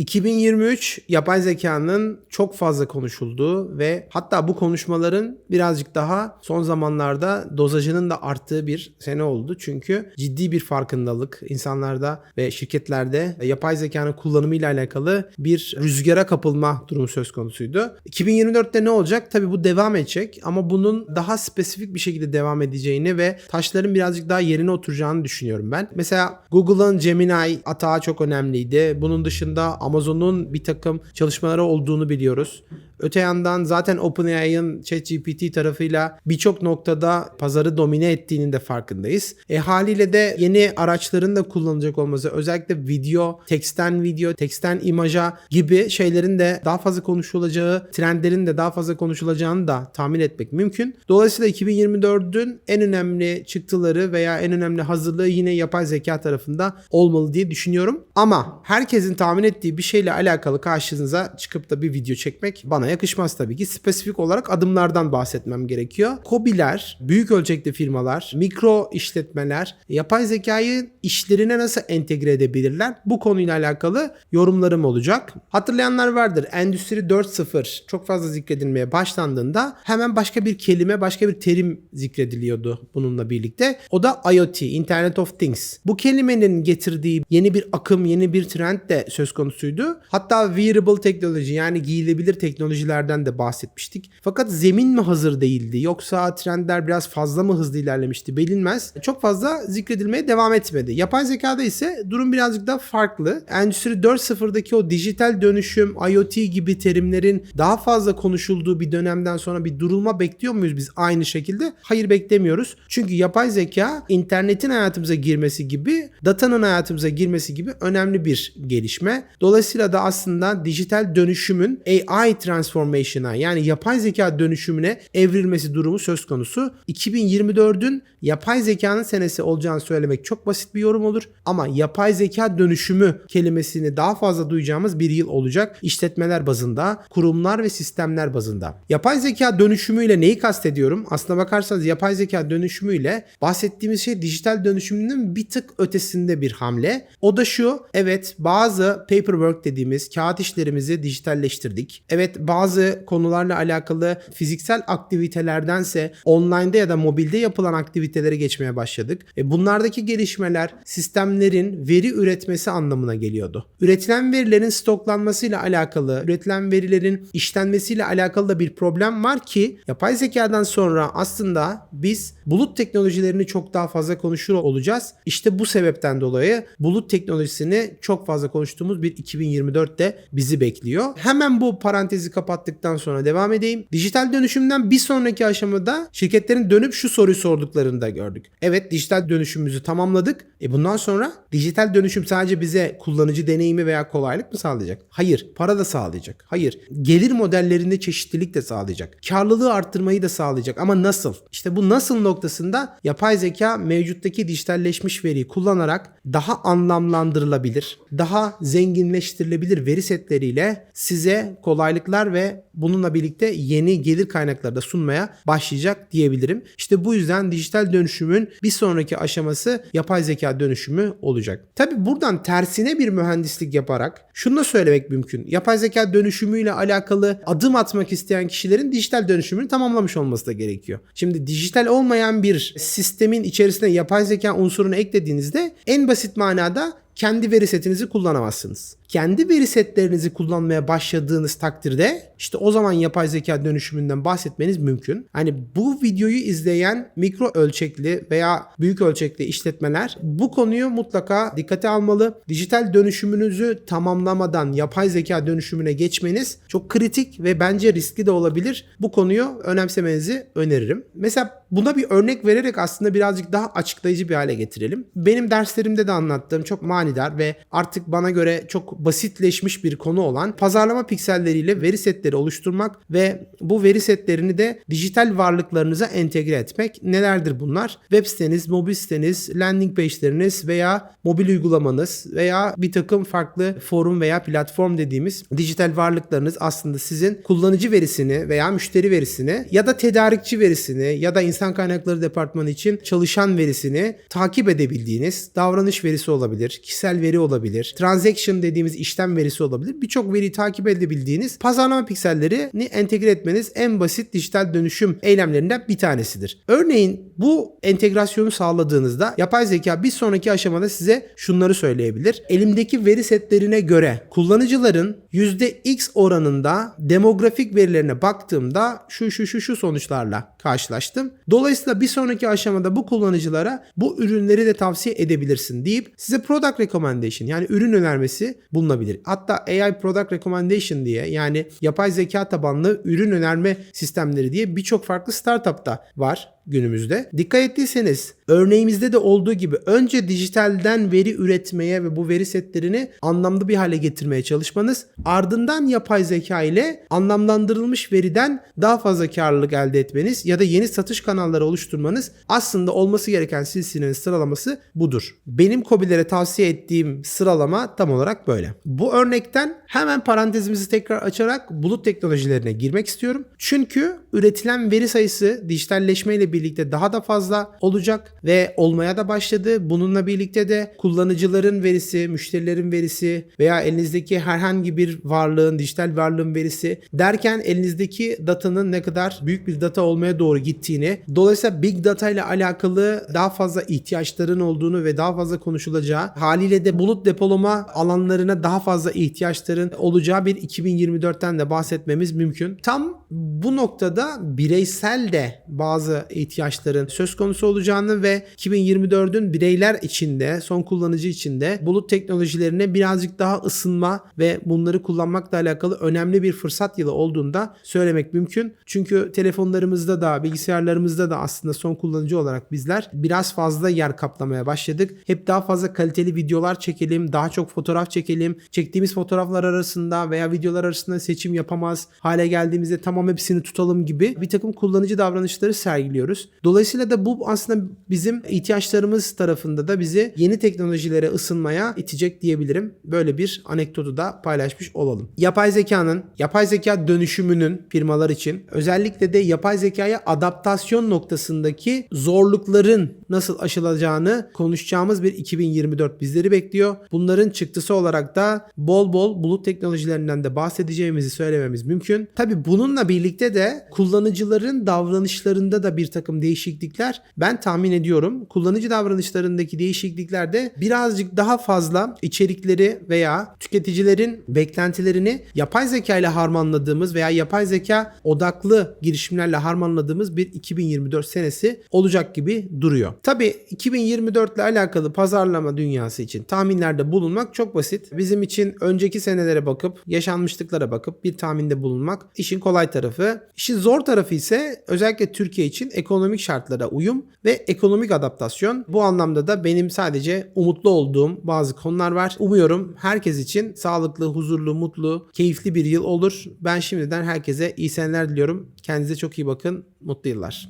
2023 yapay zekanın çok fazla konuşulduğu ve hatta bu konuşmaların birazcık daha son zamanlarda dozajının da arttığı bir sene oldu. Çünkü ciddi bir farkındalık insanlarda ve şirketlerde yapay zekanın kullanımıyla alakalı bir rüzgara kapılma durumu söz konusuydu. 2024'te ne olacak? Tabii bu devam edecek ama bunun daha spesifik bir şekilde devam edeceğini ve taşların birazcık daha yerine oturacağını düşünüyorum ben. Mesela Google'ın Gemini atağı çok önemliydi. Bunun dışında Amazon'un bir takım çalışmaları olduğunu biliyoruz. Öte yandan zaten OpenAI'ın ChatGPT tarafıyla birçok noktada pazarı domine ettiğinin de farkındayız. E haliyle de yeni araçların da kullanılacak olması özellikle video, teksten video, teksten imaja gibi şeylerin de daha fazla konuşulacağı, trendlerin de daha fazla konuşulacağını da tahmin etmek mümkün. Dolayısıyla 2024'ün en önemli çıktıları veya en önemli hazırlığı yine yapay zeka tarafında olmalı diye düşünüyorum. Ama herkesin tahmin ettiği bir şeyle alakalı karşınıza çıkıp da bir video çekmek bana yakışmaz tabii ki. Spesifik olarak adımlardan bahsetmem gerekiyor. Kobiler, büyük ölçekli firmalar, mikro işletmeler yapay zekayı işlerine nasıl entegre edebilirler? Bu konuyla alakalı yorumlarım olacak. Hatırlayanlar vardır. Endüstri 4.0 çok fazla zikredilmeye başlandığında hemen başka bir kelime, başka bir terim zikrediliyordu bununla birlikte. O da IoT, Internet of Things. Bu kelimenin getirdiği yeni bir akım, yeni bir trend de söz konusuydu. Hatta wearable teknoloji yani giyilebilir teknolojilerden de bahsetmiştik. Fakat zemin mi hazır değildi yoksa trendler biraz fazla mı hızlı ilerlemişti bilinmez. Çok fazla zikredilmeye devam etmedi. Yapay zekada ise durum birazcık daha farklı. Endüstri 4.0'daki o dijital dönüşüm, IoT gibi terimlerin daha fazla konuşulduğu bir dönemden sonra bir durulma bekliyor muyuz biz aynı şekilde? Hayır beklemiyoruz. Çünkü yapay zeka internetin hayatımıza girmesi gibi, datanın hayatımıza girmesi gibi önemli bir gelişme. Dolayısıyla da aslında dijital dönüşümün AI transformation'a yani yapay zeka dönüşümüne evrilmesi durumu söz konusu. 2024'ün yapay zekanın senesi olacağını söylemek çok basit bir yorum olur ama yapay zeka dönüşümü kelimesini daha fazla duyacağımız bir yıl olacak işletmeler bazında, kurumlar ve sistemler bazında. Yapay zeka dönüşümüyle neyi kastediyorum? Aslına bakarsanız yapay zeka dönüşümüyle bahsettiğimiz şey dijital dönüşümünün bir tık ötesinde bir hamle. O da şu, evet bazı paperwork dediğimiz kağıt işlerimizi dijitalleştirdik. Evet bazı konularla alakalı fiziksel aktivitelerdense online'da ya da mobilde yapılan aktivitelere geçmeye başladık. E bunlardaki gelişmeler sistemlerin veri üretmesi anlamına geliyordu. Üretilen verilerin stoklanmasıyla alakalı, üretilen verilerin işlenmesiyle alakalı da bir problem var ki yapay zekadan sonra aslında biz bulut teknolojilerini çok daha fazla konuşur olacağız. İşte bu sebepten dolayı bulut teknolojisini çok fazla konuştuğumuz bir 2024'te bizi bekliyor. Hemen bu parantezi kapattıktan sonra devam edeyim. Dijital dönüşümden bir sonraki aşamada şirketlerin dönüp şu soruyu sorduklarını da gördük. Evet dijital dönüşümümüzü tamamladık. E bundan sonra dijital dönüşüm sadece bize kullanıcı deneyimi veya kolaylık mı sağlayacak? Hayır. Para da sağlayacak. Hayır. Gelir modellerinde çeşitlilik de sağlayacak. Karlılığı arttırmayı da sağlayacak. Ama nasıl? İşte bu nasıl noktasında yapay zeka mevcuttaki dijitalleşmiş veriyi kullanarak daha anlamlandırılabilir, daha zenginleştirilebilir veri setleriyle size kolaylıklar ve bununla birlikte yeni gelir kaynakları da sunmaya başlayacak diyebilirim. İşte bu yüzden dijital dönüşümün bir sonraki aşaması yapay zeka dönüşümü olacak. Tabi buradan tersine bir mühendislik yaparak şunu da söylemek mümkün. Yapay zeka dönüşümüyle alakalı adım atmak isteyen kişilerin dijital dönüşümünü tamamlamış olması da gerekiyor. Şimdi dijital olmayan bir sistemin içerisine yapay zeka unsurunu eklediğinizde en basit manada kendi veri setinizi kullanamazsınız. Kendi veri setlerinizi kullanmaya başladığınız takdirde işte o zaman yapay zeka dönüşümünden bahsetmeniz mümkün. Hani bu videoyu izleyen mikro ölçekli veya büyük ölçekli işletmeler bu konuyu mutlaka dikkate almalı. Dijital dönüşümünüzü tamamlamadan yapay zeka dönüşümüne geçmeniz çok kritik ve bence riskli de olabilir. Bu konuyu önemsemenizi öneririm. Mesela buna bir örnek vererek aslında birazcık daha açıklayıcı bir hale getirelim. Benim derslerimde de anlattığım çok manidar ve artık bana göre çok basitleşmiş bir konu olan pazarlama pikselleriyle veri setleri oluşturmak ve bu veri setlerini de dijital varlıklarınıza entegre etmek. Nelerdir bunlar? Web siteniz, mobil siteniz, landing page'leriniz veya mobil uygulamanız veya bir takım farklı forum veya platform dediğimiz dijital varlıklarınız aslında sizin kullanıcı verisini veya müşteri verisini ya da tedarikçi verisini ya da insan kaynakları departmanı için çalışan verisini takip edebildiğiniz davranış verisi olabilir, kişisel veri olabilir, transaction dediğimiz işlem verisi olabilir. Birçok veriyi takip edebildiğiniz pazarlama piksellerini entegre etmeniz en basit dijital dönüşüm eylemlerinden bir tanesidir. Örneğin bu entegrasyonu sağladığınızda yapay zeka bir sonraki aşamada size şunları söyleyebilir. Elimdeki veri setlerine göre kullanıcıların %x oranında demografik verilerine baktığımda şu şu şu şu sonuçlarla karşılaştım. Dolayısıyla bir sonraki aşamada bu kullanıcılara bu ürünleri de tavsiye edebilirsin deyip size product recommendation yani ürün önermesi bulunabilir. Hatta AI product recommendation diye yani yapay zeka tabanlı ürün önerme sistemleri diye birçok farklı startupta var günümüzde. Dikkat ettiyseniz örneğimizde de olduğu gibi önce dijitalden veri üretmeye ve bu veri setlerini anlamlı bir hale getirmeye çalışmanız ardından yapay zeka ile anlamlandırılmış veriden daha fazla karlılık elde etmeniz ya da yeni satış kanalları oluşturmanız aslında olması gereken silsilenin sıralaması budur. Benim kobilere tavsiye ettiğim sıralama tam olarak böyle. Bu örnekten hemen parantezimizi tekrar açarak bulut teknolojilerine girmek istiyorum. Çünkü üretilen veri sayısı dijitalleşmeyle birlikte daha da fazla olacak ve olmaya da başladı. Bununla birlikte de kullanıcıların verisi, müşterilerin verisi veya elinizdeki herhangi bir varlığın, dijital varlığın verisi derken elinizdeki datanın ne kadar büyük bir data olmaya doğru gittiğini, dolayısıyla big data ile alakalı daha fazla ihtiyaçların olduğunu ve daha fazla konuşulacağı, haliyle de bulut depolama alanlarına daha fazla ihtiyaçların olacağı bir 2024'ten de bahsetmemiz mümkün. Tam bu noktada bireysel de bazı ihtiyaçların söz konusu olacağını ve 2024'ün bireyler içinde, son kullanıcı içinde bulut teknolojilerine birazcık daha ısınma ve bunları kullanmakla alakalı önemli bir fırsat yılı olduğunda söylemek mümkün. Çünkü telefonlarımızda da, bilgisayarlarımızda da aslında son kullanıcı olarak bizler biraz fazla yer kaplamaya başladık. Hep daha fazla kaliteli videolar çekelim, daha çok fotoğraf çekelim. Çektiğimiz fotoğraflar arasında veya videolar arasında seçim yapamaz hale geldiğimizde tamam hepsini tutalım gibi bir takım kullanıcı davranışları sergiliyoruz. Dolayısıyla da bu aslında bizim ihtiyaçlarımız tarafında da bizi yeni teknolojilere ısınmaya itecek diyebilirim. Böyle bir anekdotu da paylaşmış olalım. Yapay zekanın, yapay zeka dönüşümünün firmalar için özellikle de yapay zekaya adaptasyon noktasındaki zorlukların nasıl aşılacağını konuşacağımız bir 2024 bizleri bekliyor. Bunların çıktısı olarak da bol bol bulut teknolojilerinden de bahsedeceğimizi söylememiz mümkün. Tabi bununla birlikte de kullanıcıların davranışlarında da bir takım değişiklikler ben tahmin ediyorum. Kullanıcı davranışlarındaki değişiklikler de birazcık daha fazla içerikleri veya tüketicilerin beklentilerini yapay zeka ile harmanladığımız veya yapay zeka odaklı girişimlerle harmanladığımız bir 2024 senesi olacak gibi duruyor. Tabi 2024 ile alakalı pazarlama dünyası için tahminlerde bulunmak çok basit. Bizim için önceki senelere bakıp yaşanmışlıklara bakıp bir tahminde bulunmak işin kolay tarafı. İşin zor tarafı ise özellikle Türkiye için ekonomik şartlara uyum ve ekonomik adaptasyon. Bu anlamda da benim sadece umutlu olduğum bazı konular var. Umuyorum herkes için sağlıklı, huzurlu, mutlu, keyifli bir yıl olur. Ben şimdiden herkese iyi seneler diliyorum. Kendinize çok iyi bakın. Mutlu yıllar.